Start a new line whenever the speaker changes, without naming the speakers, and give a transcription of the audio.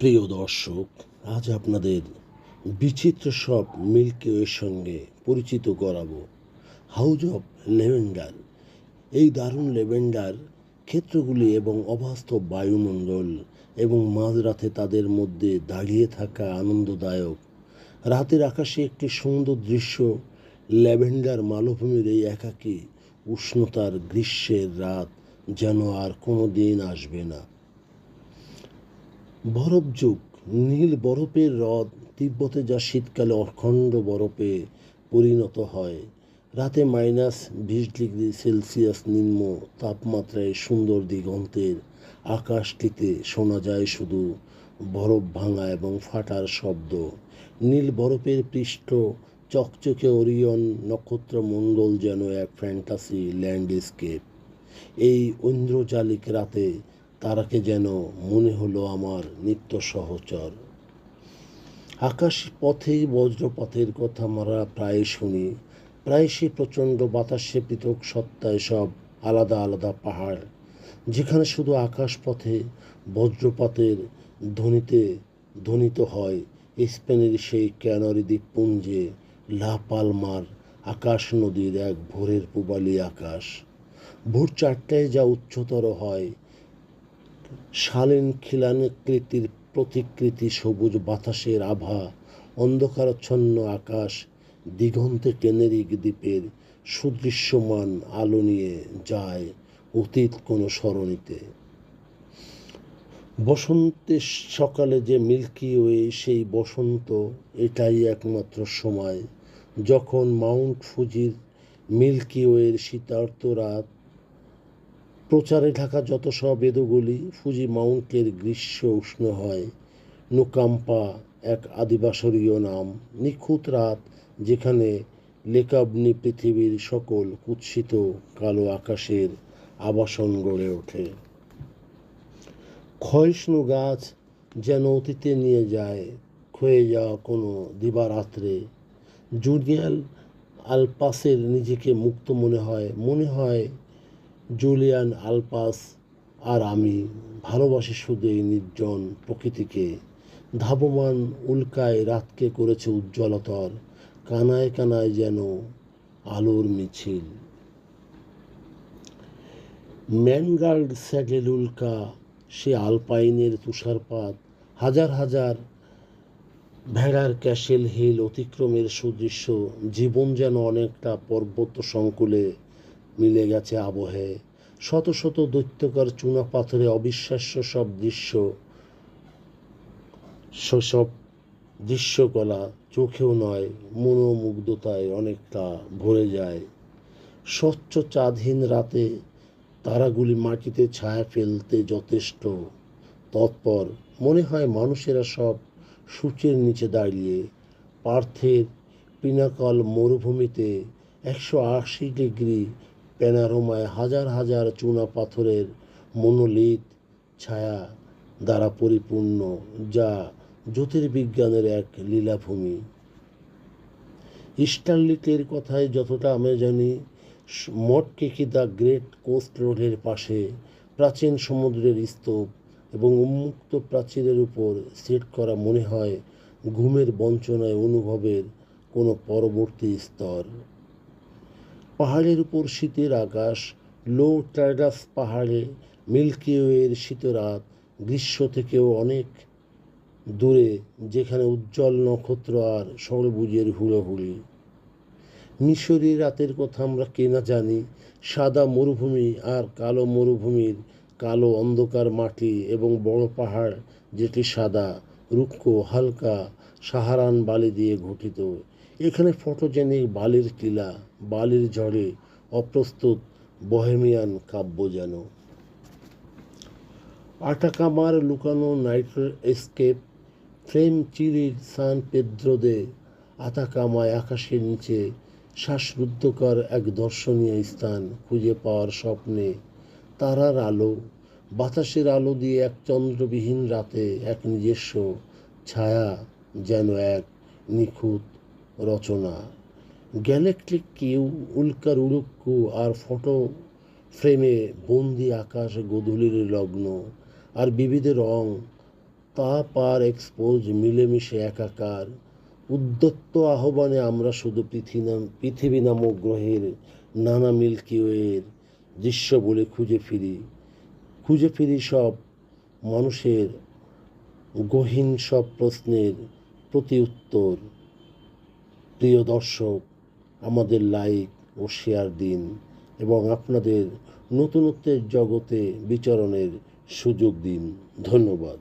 প্রিয় দর্শক, আজ আপনাদের বিচিত্র সব মিল্কওয়ের সঙ্গে পরিচিত করাবো হাউজ অফ লেভেন্ডার এই দারুণ লেভেন্ডার ক্ষেত্রগুলি এবং অবাস্তব বায়ুমণ্ডল এবং মাঝরাতে তাদের মধ্যে দাঁড়িয়ে থাকা আনন্দদায়ক, রাতের আকাশে একটি সুন্দর দৃশ্য, ল্যাভেন্ডার মালভূমির এই একাকী উষ্ণতার গ্রীষ্মের রাত যেন আর কোনো দিন আসবে না। বরফ যুগ, নীল বরফের হ্রদ, তিব্বতে যা শীতকালে অখণ্ড বরফে পরিণত হয়। রাতে মাইনাস বিশ ডিগ্রি সেলসিয়াস নিম্ন তাপমাত্রায় সুন্দর দিগন্তের আকাশটিতে শোনা যায় শুধু বরফ ভাঙা এবং ফাটার শব্দ। নীল বরফের পৃষ্ঠ, চকচকে ওরিয়ন নক্ষত্রমণ্ডল যেন এক ফ্যান্টাসি ল্যান্ডস্কেপ। এই ঐন্দ্রজালিক রাতে তারাকে যেন মনে হলো আমার নিত্য সহচর। আকাশ পথেই বজ্রপথের কথা আমরা প্রায় শুনি প্রায়শই প্রচণ্ড বাতাসে পৃথক সত্তায় সব আলাদা আলাদা পাহাড়, যেখানে শুধু আকাশ পথে বজ্রপাতের ধ্বনিতে ধ্বনিত হয় স্পেনের সেই ক্যানারি দ্বীপপুঞ্জে লা পালমার আকাশ নদীর এক ভোরের পূবালি আকাশ। ভোর চারটায় যা উচ্চতর হয় শালীন খিলানকৃতির প্রতিকৃতি সবুজ বাতাসের আভা, অন্ধকারাচ্ছন্ন আকাশ, দিগন্তে টেনেরিক দ্বীপের সুদৃশ্যমান আলো নিয়ে যায় অতীত কোনো সরণিতে। বসন্তের সকালে যে মিল্কি ওয়ে, সেই বসন্ত এটাই একমাত্র সময়। যখন মাউন্ট ফুজির মিল্কি ওয়ের শীতার্ত রাত প্রচারে ঢাকা যত সব বেদগুলি, ফুজি মাউন্টের গ্রীষ্ম উষ্ণ হয়, নুকাম্পা এক আদিবাসরীয় নাম, নিখুঁত রাত যেখানে লেকাবনি পৃথিবীর সকল কুৎসিত কালো আকাশের আবাসন গড়ে ওঠে। ক্ষয়ষ্ণু গাছ যেন অতীতে নিয়ে যায়, ক্ষয়ে যাওয়া কোনো দিবারাত্রে। জুনিয়াল আলপাসের নিজেকে মুক্ত মনে হয় মনে হয় জুলিয়ান, আলপাস আর আমি ভালোবাসি শুধু এই নির্জন প্রকৃতিকে। ধাবমান উল্কায় রাতকে করেছে উজ্জ্বলতর, কানায় কানায় যেন আলোর মিছিল। ম্যানগার্ড স্যাডেল উল্কা, সে আলপাইনের তুষারপাত, হাজার হাজার ভেড়ার ক্যাশেল হিল অতিক্রমের সুদৃশ্য, জীবন যেন অনেকটা পর্বত সংকুলে মিলে গেছে আবহে। শত শত দৈত্যকার চুনা পাথরে অবিশ্বাস্য সব দৃশ্য, সেসব দৃশ্যকলা চোখেও নয়, মনোমুগ্ধতায় অনেকটা ভরে যায়। স্বচ্ছ চাঁদহীন রাতে তারাগুলি মাটিতে ছায়া ফেলতে যথেষ্ট। তৎপর মনে হয় মানুষেরা সব সূচের নিচে দাঁড়িয়ে পার্থের পিনাকল মরুভূমিতে একশো আশি ডিগ্রি প্যানারোমায় হাজার হাজার চুনা পাথরের মনোলিথ ছায়া দ্বারা পরিপূর্ণ, যা জ্যোতির্বিজ্ঞানের এক লীলাভূমি। স্টারলিটের কথায় যতটা আমি জানি মটকেকি দ্য গ্রেট কোস্ট রোডের পাশে প্রাচীন সমুদ্রের স্তূপ এবং উন্মুক্ত প্রাচীরের উপর সেট করা মনে হয় ঘুমের বঞ্চনায় অনুভবের কোনো পরবর্তী স্তর। পাহাড়ের উপর শীতের আকাশ, লো টাইডাস পাহাড়ে মিল্কি ওয়ের শীতরাত গ্রীষ্ম থেকেও অনেক দূরে, যেখানে উজ্জ্বল নক্ষত্র আর সরবুজের হুড়োহুড়ি মিশরি রাতের কথা আমরা কেনা জানি, সাদা মরুভূমি আর কালো মরুভূমির কালো অন্ধকার মাটি এবং বড় পাহাড় যেটি সাদা, রুক্ষ, হালকা সাহারান বালি দিয়ে গঠিত এখানে ফটোজেনিক বালির টিলা, বালির ঝড়ে অপ্রস্তুত বহেমিয়ান কাব্য যেন। আটাকামার লুকানো নাইট্রো এসকেপ, ফ্রেম চিরির সান পেদ্রোদে আতাকামায় আকাশের নিচে শ্বাসরুদ্ধকর এক দর্শনীয় স্থান খুঁজে পাওয়ার স্বপ্নে। তারার আলো, বাতাসের আলো দিয়ে এক চন্দ্রবিহীন রাতে এক নিজস্ব ছায়া যেন এক নিখুঁত রচনা। গ্যালেকটিক কিউ উল্কার উড়ুক্কু আর ফটো ফ্রেমে বন্দি আকাশ গোধূলির লগ্ন, আর বিবিধ রং তাপ আর এক্সপোজ মিলেমিশে একাকার। উদ্যত্ত আহ্বানে আমরা শুধু পৃথিবী নাম পৃথিবী নামক গ্রহের নানা মিল্কি ওয়ের দৃশ্য বলে খুঁজে ফিরি। খুঁজে ফিরি সব মানুষের গহীন সব প্রশ্নের প্রতি উত্তর। প্রিয় দর্শক, আমাদের লাইক ও শেয়ার দিন এবং আপনাদের নতুনত্বের জগতে বিচরণের সুযোগ দিন। ধন্যবাদ।